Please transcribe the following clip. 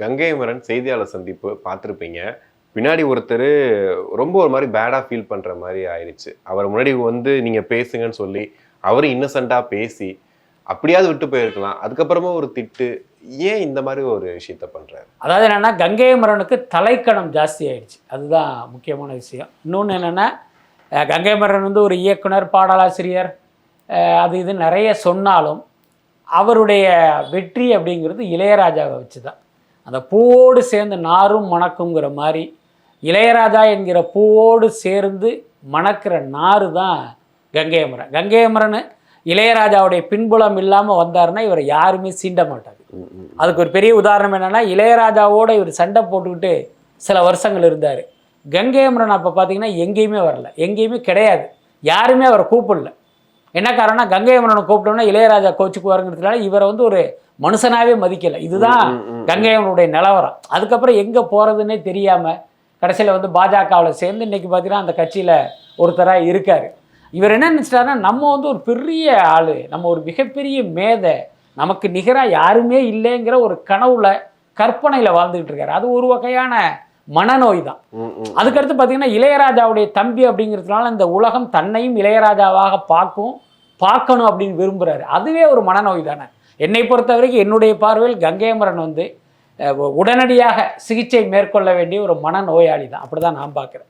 கங்கை மரன் செய்தியாளர் சந்திப்பு பார்த்துருப்பீங்க. பின்னாடி ஒருத்தர் ரொம்ப ஒரு மாதிரி பேடாக ஃபீல் பண்ணுற மாதிரி ஆயிடுச்சு. அவர் முன்னாடி வந்து நீங்கள் பேசுங்கன்னு சொல்லி அவர் இன்னசென்ட்டாக பேசி அப்படியாவது விட்டு போயிருக்கலாம். அதுக்கப்புறமா ஒரு திட்டு. ஏன் இந்த மாதிரி ஒரு விஷயத்த பண்ணுறாரு அதாவது என்னென்னா கங்கை மரனுக்கு தலைக்கணம் ஜாஸ்தி ஆயிடுச்சு. அதுதான் முக்கியமான விஷயம். இன்னொன்று என்னென்னா கங்கை மரன் வந்து ஒரு இயக்குனர் பாடலாசிரியர் அது இது நிறைய சொன்னாலும் அவருடைய வெற்றி அப்படிங்கிறது இளையராஜாவை வச்சு தான் அந்த பூவோடு சேர்ந்து நாரும் மணக்குங்கிற மாதிரி இளையராஜா என்கிற பூவோடு சேர்ந்து மணக்கிற நாறு தான் கங்கை அமரன் கங்கை அமரன் இளையராஜாவுடைய பின்புலம் இல்லாமல் வந்தாருன்னா இவரை யாருமே சீண்ட மாட்டார். அதுக்கு ஒரு பெரிய உதாரணம் என்னென்னா இளையராஜாவோட இவர் சண்டை போட்டுக்கிட்டு சில வருஷங்கள் இருந்தார். கங்கை அமரன் அப்போ பார்த்தீங்கன்னா எங்கேயுமே வரல. எங்கேயுமே கிடையாது. யாருமே அவரை கூப்பிடல. என்ன காரணம் கங்கை அமரனை கூப்பிட்டோம்னா இளையராஜா கோச்சுக்குவாருங்கிறதுனால இவரை வந்து ஒரு மனுஷனாவே மதிக்கல. இதுதான் கங்கை அமரனுடைய நிலவரம். அதுக்கப்புறம் எங்கே போகிறதுன்னே தெரியாமல் கடைசியில் வந்து பாஜகவில் சேர்ந்து இன்னைக்கு பார்த்தீங்கன்னா அந்த கட்சியில் ஒருத்தராக இருக்கார். இவர் என்ன நினச்சிட்டாருன்னா நம்ம வந்து ஒரு பெரிய ஆள் நம்ம ஒரு மிகப்பெரிய மேதை நமக்கு நிகராக யாருமே இல்லைங்கிற ஒரு கனவுல கற்பனையில் வாழ்ந்துக்கிட்டு இருக்காரு. அது ஒரு வகையான மனநோய் தான் அதுக்கடுத்து பார்த்தீங்கன்னா இளையராஜாவுடைய தம்பி அப்படிங்கிறதுனால இந்த உலகம் தன்னையும் இளையராஜாவாக பார்க்கும் பார்க்கணும் அப்படின்னு விரும்புகிறாரு அதுவே ஒரு மனநோய் தானே என்னை பொறுத்த வரைக்கும் என்னுடைய பார்வையில் கங்கையமரன் வந்து உடனடியாக சிகிச்சை மேற்கொள்ள வேண்டிய ஒரு மனநோயாளி தான் அப்படி தான் நான் பார்க்குறேன்.